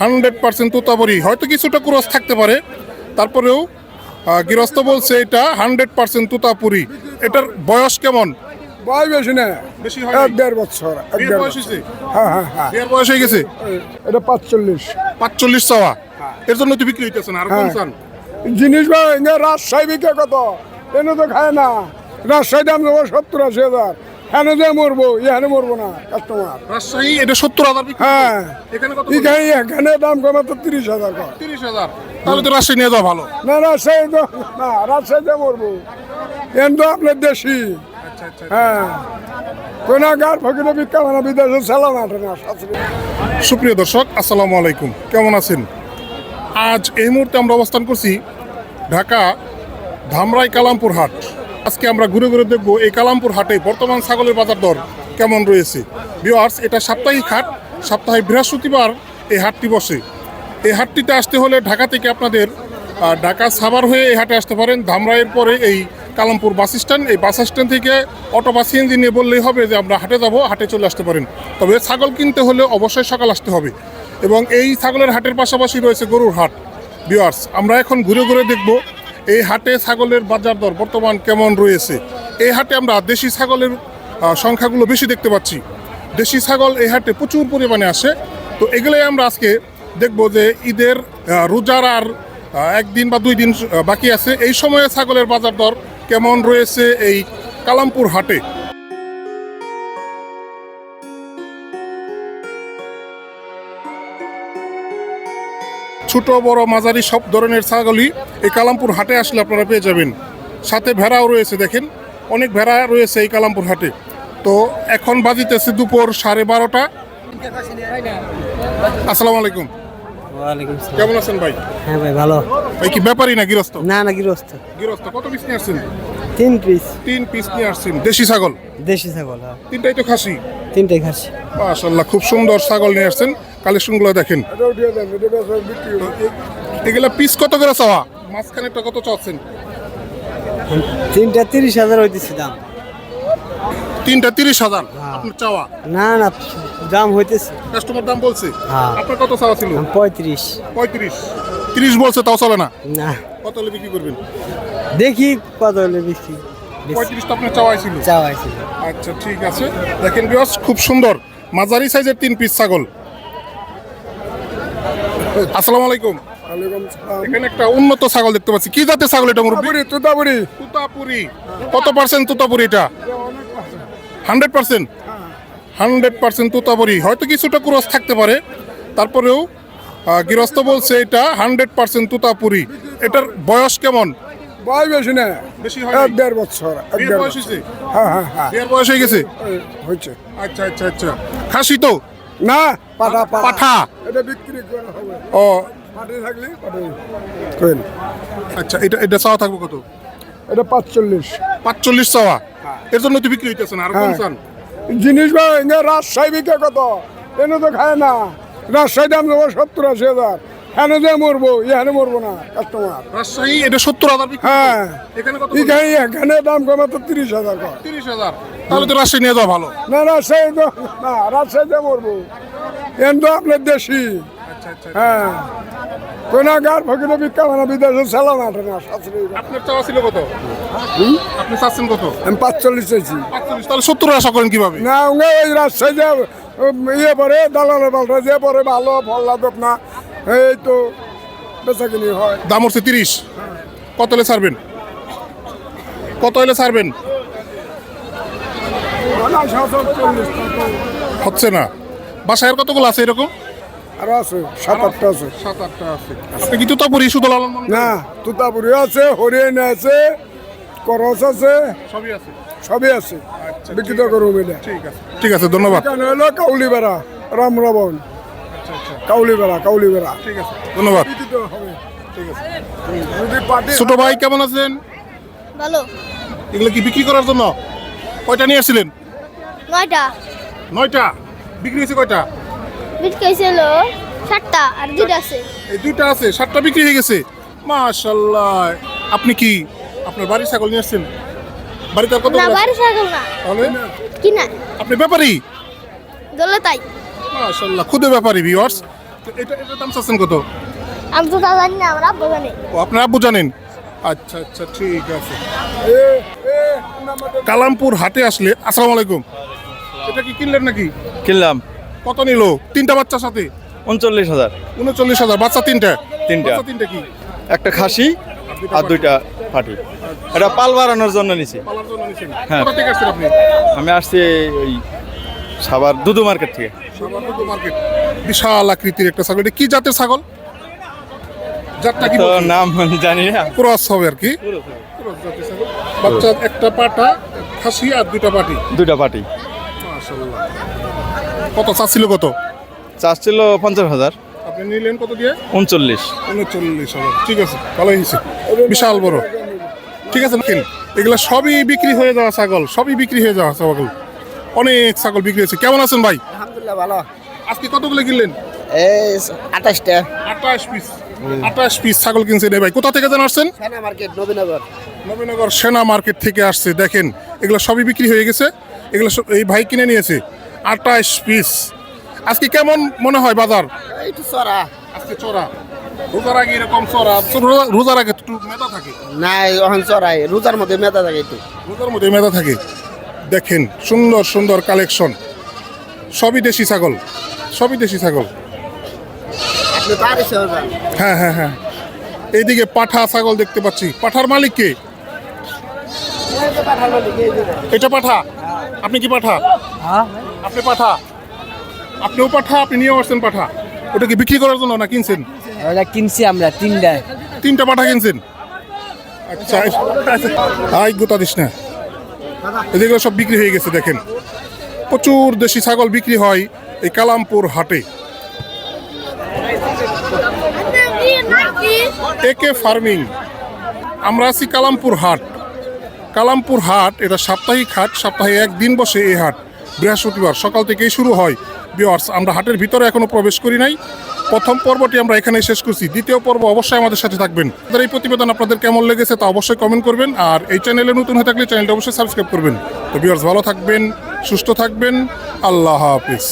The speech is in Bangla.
Hundred percent তোতাবরি। হয়তো কিছুটা ক্রস থাকতে পারে তারপরেও গৃহস্থ বলছে এটা হান্ড্রেড পার্সেন্ট তোতাপুরি। এটার বয়স কেমন? বয় বেশি না। বেশি হয় দেড় বছর দেড় বয়স হয়েছে? হ্যাঁ হ্যাঁ হ্যাঁ। বিয়ের বয়স হয়ে গেছে? এটা পাঁচচল্লিশ। পাঁচচল্লিশ চাওয়া। এর জন্য তো বিক্রি হইতেছে না আর কোন হ্যাঁ। চান? জিনিস ভাই রাজশাহী কত? এনে তো খায় না। রাজশাহী দাম দেবো সত্তর আশি হাজার। যে মরবো এখানে মরবো না কাস্টমার রাজশাহী এটা সত্তর হাজার হ্যাঁ। এখানে কত এখানে এখানে দাম কমে তো তিরিশ হাজার তিরিশ হাজার। তাহলে তো রাজশাহী নিয়ে যাওয়া ভালো। না রাজশাহী তো না রাজশাহীতে মরবো। তো আপনার দেশি। আচ্ছা আচ্ছা হ্যাঁ। ফকিরে বিকা মানে সুপ্রিয় দর্শক আসসালামু আলাইকুম। কেমন আছেন? আজ এই মুহূর্তে আমরা অবস্থান করছি ঢাকা ধামরাই কালামপুর হাট। আজকে আমরা ঘুরে ঘুরে দেখব এই কালামপুর হাটে বর্তমান ছাগলের বাজার দর কেমন রয়েছে। ভিওয়ার্স এটা সাপ্তাহিক হাট, সপ্তাহে বৃহস্পতিবার এই হাটটি বসে। এই হাটটিতে আসতে হলে ঢাকা থেকে আপনাদের ঢাকা সাভার হয়ে এই হাটে আসতে পারেন। ধামরাইয়ের পরে এই কালামপুর বাস স্ট্যান্ড, এই বাস স্ট্যান্ড থেকে অটো বা সিএনজি নিয়ে বললেই হবে যে আমরা হাটে যাব, হাটে চলে আসতে পারেন। তবে ছাগল কিনতে হলে অবশ্যই সকাল আসতে হবে। এবং এই ছাগলের হাটের পাশাপাশি রয়েছে গরুর হাট। বিয়ার্স আমরা এখন ঘুরে ঘুরে দেখব এই হাটে ছাগলের বাজার দর বর্তমান কেমন রয়েছে? এই হাটে আমরা দেশি ছাগলের সংখ্যাগুলো বেশি দেখতে পাচ্ছি। দেশি ছাগল এই হাটে প্রচুর পরিমাণে আসে। তো এগুলোই আমরা আজকে দেখব যে ঈদের রোজার আর একদিন বা দুই দিন বাকি আছে। এই সময়ে ছাগলের বাজার দর কেমন রয়েছে এই কালামপুর হাটে? ছোট বড় মাঝারি সব ধরনের ছাগলই এই কালামপুর হাটে আসলে আপনারা পেয়ে যাবেন। সাথে ভেড়াও রয়েছে দেখেন। অনেক ভেড়া রয়েছে এই কালামপুর হাটে। তো এখন বাজিতেছে দুপুর সাড়ে বারোটা। আসসালামু আলাইকুম। কেমন আছেন ভাই? হ্যাঁ ভাই ভালো। ভাই কি ব্যাপারই না গৃহস্থ? না না গৃহস্থ। গৃহস্থ কত পিস নিয়ে আসছেন? তিন পিস তিন পিস নিয়ে আসছেন। দেশি ছাগল? দেশি ছাগল হ্যাঁ। তিনটাই তো খাসি? তিনটাই খাসি। মাশাল্লাহ খুব সুন্দর ছাগল নিয়ে আসছেন। কালেকশনগুলো দেখেন। এগুলা পিস কত করে চাওয়া? মাঝখানেরটা কত চাচ্ছেন? তিনটা তিরিশ হাজার হইতেছে দাম। তিনটা তিরিশ হাজার? হ্যাঁ। আপনার চাওয়া? না না দাম হইতেছে। কাস্টমার দাম বলছে? হ্যাঁ। আপনার কত চাওয়া ছিল? পঁয়ত্রিশ। পঁয়ত্রিশ। তিরিশ বলছে তাও চলে না? না। কত হলে বিক্রি করবেন? দেখি কত হলে বিক্রি। পঁয়ত্রিশ তো আপনার চাওয়াই ছিল। চাওয়া ছিল। আচ্ছা ঠিক আছে। দেখেন বিয়স খুব সুন্দর। মাঝারি সাইজের তিন পিস ছাগল। আসসালামু আলাইকুম। এখানে একটা উন্নত ছাগল দেখতে পাচ্ছি। কি জাতের ছাগল এটা মুরব্বী? তুতাপুরি তুতাপুরি। কত পার্সেন্ট তুতাপুরি এটা? Hundred percent hundred percent Totapuri. হয়তো কিছুটা ক্রস থাকতে পারে। তারপরেও গৃহস্থ বলছে এটা হান্ড্রেড পার্সেন্ট তুতাপুরি। এটার বয়স কেমন? বয় বেশি না। বেশি হয় এক দেড় বছর এক দেড় বয়স হয়েছে? হ্যাঁ হ্যাঁ হ্যাঁ। বিয়ের বয়স হয়ে গেছে? হয়েছে। আচ্ছা আচ্ছা আচ্ছা। খাসি তো? না পাঠা পাঠা। এটা বিক্রি করা হবে। ও। থাকলে আচ্ছা এটা এটা চাওয়া থাকবে কত? এটা পাঁচচল্লিশ। পাঁচচল্লিশ চাওয়া? এর জন্য তো বিক্রি হইতেছে না। আর কম হ্যাঁ। চান? জিনিস রাজশাহী বিকে কত? এনে তো খায় না। রাজশাহী দাম দেবো সত্তর আশি হাজার। এনে যে মরবো এখানে মরবো না কাস্টমার রাজশাহী এটা সত্তর হাজার বিক্রি হ্যাঁ। এখানে কত এখানে এখানে দাম কমে তো তিরিশ হাজার তিরিশ হাজার। তাহলে তো রাজশাহী নিয়ে যাওয়া ভালো। না রাজশাহী তো না রাজশাহীতে মরবো। এন তো আপনার দেশি। আচ্ছা আচ্ছা হ্যাঁ। কোন গার ফকিরে বিকা মানে বিদেশে চালান আটে না আপনার চাওয়া ছিল কত? আপনি চাচ্ছেন কত? আমি পাঁচচল্লিশ চাইছি। তাহলে সত্তর আশা করেন কীভাবে? না ওই রাজশাহী যে ইয়ে পরে দালালে পাল্টা যে পরে ভালো ফল লাদক না এই তো বেচাকিনি হয়। দাম হচ্ছে তিরিশ। কত হলে ছাড়বেন? কত হলে ছাড়বেন? হচ্ছে না। বাসায় আর কতগুলো আছে এরকম? আরও আছে সাত আটটা আছে। সাত আটটা আছে। আপনি কি তুতাপুরি শুধু লালন? না তুতাপুরি আছে হরিয়ানা আছে করস আছে সবই আছে? সবই আছে। আচ্ছা, বিক্রিত করব এটা ঠিক আছে। ঠিক আছে ধন্যবাদ। কাউলিবেড়া রামরাবন কাউলিবেড়া আছে ধন্যবাদ। বিক্রিত হবে। ঠিক আছে। ছোট ভাই কেমন আছেন? ভালো। এগুলো কি বিক্রি করার জন্য? কয়টা নিয়ে আসছিলেন? নয়টা। নয়টা? বিক্রি হয়েছে কয়টা? বিটকে হয়েছিল সাতটা আর দুটো আছে। এই দুইটা আছে সাতটা বিক্রি হয়ে গেছে। মাশাল্লাহ। আপনি কি আপনার বাড়ির ছাগল নিয়ে আসছেন? বাড়িতে কত না বাড়ি ছাগল না। তাহলে? কি না আপনি ব্যাপারী? দলে তাই মাশাল্লাহ খুদে ব্যাপারী ভিউয়ার্স এটা এটার দাম চাচ্ছেন কত? আমি তো জানি না আমার আব্বা জানে। ও আপনার আব্বু জানেন? আচ্ছা আচ্ছা ঠিক আছে। এ এ নাম্বারটা কালামপুর হাটে আসলে আসসালামু আলাইকুম। এটা কি কিনলেন নাকি? কিনলাম। কত নিল? তিনটা বাচ্চার সাথে? উনচল্লিশ হাজার। উনচল্লিশ হাজার বাচ্চা তিনটা? তিনটা। বাচ্চা তিনটা কি? একটা খাসি আর দুইটা পাটি। এটা পাল বাড়ানোর জন্য নিছি। পালার জন্য নিছেন? হ্যাঁ। আমি আসছি ওই সাবার দুদু মার্কেট থেকে। সাবারপুর মার্কেট। বিশাল আকৃতির একটা ছাগল। এটা কি জাতের ছাগল? জাতটা কি? নাম জানি না। ক্রস হবে আর কি। বাচ্চা একটা পাটা খাসি আর দুটা পাটি। দুইটা পাটি। কত চাচ্ছিল কত? চার্জ ছিল পঞ্চাশ হাজার। আপনি নিলেন কত দিয়ে? উনচল্লিশ। উনচল্লিশ হাজার। ঠিক আছে ভালোই হয়েছে। বিশাল বড়। ঠিক আছে এগুলো সবই বিক্রি হয়ে যাওয়া ছাগল। সবই বিক্রি হয়ে যাওয়া ছাগল। অনেক ছাগল বিক্রি হয়েছে। কেমন আছেন ভাই? আলহামদুলিল্লাহ ভালো। আজকে কতগুলো কিনলেন? এই আঠাশটা। আঠাশ পিস। আঠাশ পিস ছাগল কিনছেন ভাই। কোথা থেকে যেন আসছেন? সেনা মার্কেট নবীনগর। নবীনগর সেনা মার্কেট থেকে আসছে। দেখেন এগুলো সবই বিক্রি হয়ে গেছে। এগুলো সব এই ভাই কিনে নিয়েছে। আঠাশ পিস। আজকে কেমন মনে হয় বাজার? একটু চড়া। আজকে চড়া। রোজার আগে এরকম চড়া। রোজা- রোজার আগে একটু মেধা থাকে। না এখন চড়াই। রোজার মধ্যে মেতা থাকে একটু। রোজার মধ্যে মেধা থাকে। দেখেন সুন্দর সুন্দর কালেকশন সবই দেশি ছাগল সবই দেশি ছাগল। হ্যাঁ হ্যাঁ হ্যাঁ। এইদিকে পাঠা ছাগল দেখতে পাচ্ছি। পাঠার মালিক কে? এটা পাঠা? আপনি কি পাঠা? আপনি পাঠা? আপনিও পাঠা আপনি নিয়েও আসছেন পাঠা। ওটা কি বিক্রি করার জন্য না কিনছেন? ওটা কিনছি আমরা তিনটা তিনটা পাঠা কিনছেন? আচ্ছা আই গোতা দিস না। এদিকে সব বিক্রি হয়ে গেছে, দেখেন। প্রচুর দেশি ছাগল বিক্রি হয় এই কালামপুর হাটে। একে ফার্মিং। আমরা আছি কালামপুর হাট। কালামপুর হাট, এটা সাপ্তাহিক হাট, সপ্তাহে একদিন বসে এই হাট। বৃহস্পতিবার সকাল থেকেই শুরু হয়। বিয়ার্স আমরা হাটের ভিতরে এখনও প্রবেশ করি নাই। প্রথম পর্বটি আমরা এখানে শেষ করছি। দ্বিতীয় পর্ব অবশ্যই আমাদের সাথে থাকবেন। আমাদের এই প্রতিবেদন আপনাদের কেমন লেগেছে তা অবশ্যই কমেন্ট করবেন। আর এই চ্যানেলে নতুন হয়ে থাকলে চ্যানেলটা অবশ্যই সাবস্ক্রাইব করবেন। তো বিয়ার্স ভালো থাকবেন, সুস্থ থাকবেন। আল্লাহ হাফিজ।